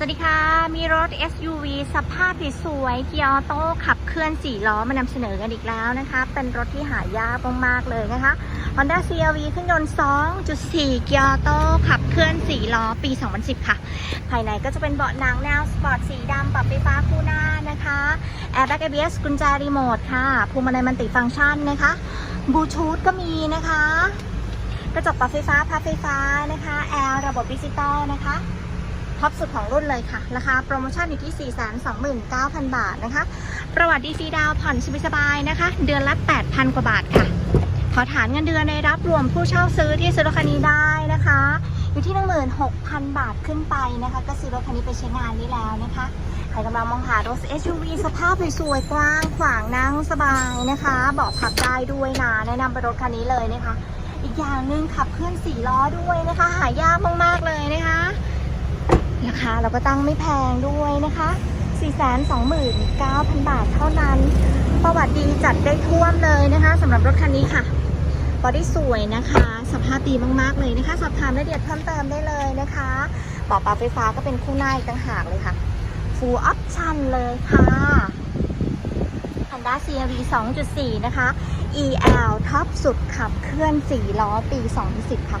สวัสดีค่ะ มีรถ SUV สภาพสวยๆเกียร์ออโต้ขับเคลื่อน4ล้อมานำเสนอกันอีกแล้วนะคะ เป็นรถที่หายากมากๆเลยนะคะ Honda CRV เครื่องยนต์ 2.4 เกียร์ออโต้ขับเคลื่อน4ล้อปี 2010 ค่ะ ภายในก็จะเป็นเบาะหนังแนวสปอร์ตสีดำปรับไฟฟ้าคู่หน้านะคะ Airbag ABS กุญแจรีโมทค่ะพวงมาลัยมันติฟังก์ชันนะคะบลูทูธก็มีนะคะ กระจกปรับไฟฟ้าพับไฟฟ้านะคะแอร์ระบบดิจิตอลนะคะ ท็อปสุดของรุ่นเลยค่ะ ราคาโปรโมชั่นอยู่ที่ 429,000 บาทนะคะ ประวัติดีฟีดาวผ่อนสบายๆนะคะ เดือนละ 8,000 กว่าบาทค่ะ ขอฐานเงินเดือนในรับรวมผู้เช่าซื้อที่ซื้อรถคันนี้ได้นะคะ อยู่ที่ 16,000 บาทขึ้นไปนะคะ ก็ซื้อรถคันนี้ไปใช้งานนี้แล้วนะคะ ใครกำลังมองหารถ SUV สภาพสวยๆกว้างขวางนั่งสบายนะคะเบาะพับได้ด้วยนะแนะนำเป็นรถคันนี้เลยนะคะ อีกอย่างหนึ่งขับเคลื่อนสี่ล้อด้วยนะคะ หายากมากๆเลยนะคะ ราคาเราก็ตั้งไม่แพงด้วยนะคะ 429,000 บาทเท่านั้น ประวัติดีจัดได้ท่วมเลยนะคะสำหรับรถคันนี้ค่ะบอดี้สวยนะคะ สภาพดีมากๆเลยนะคะ สอบถามรายละเอียดเพิ่มเติมได้เลยนะคะบาะปรับไฟฟ้าก็เป็นคู่หน้าอีกต่างหากเลยค่ะ full option เลยค่ะ Honda CRV 2.4 นะคะ EL ท็อปสุดขับเคลื่อน 4 ล้อ ปี 2010 ค่ะ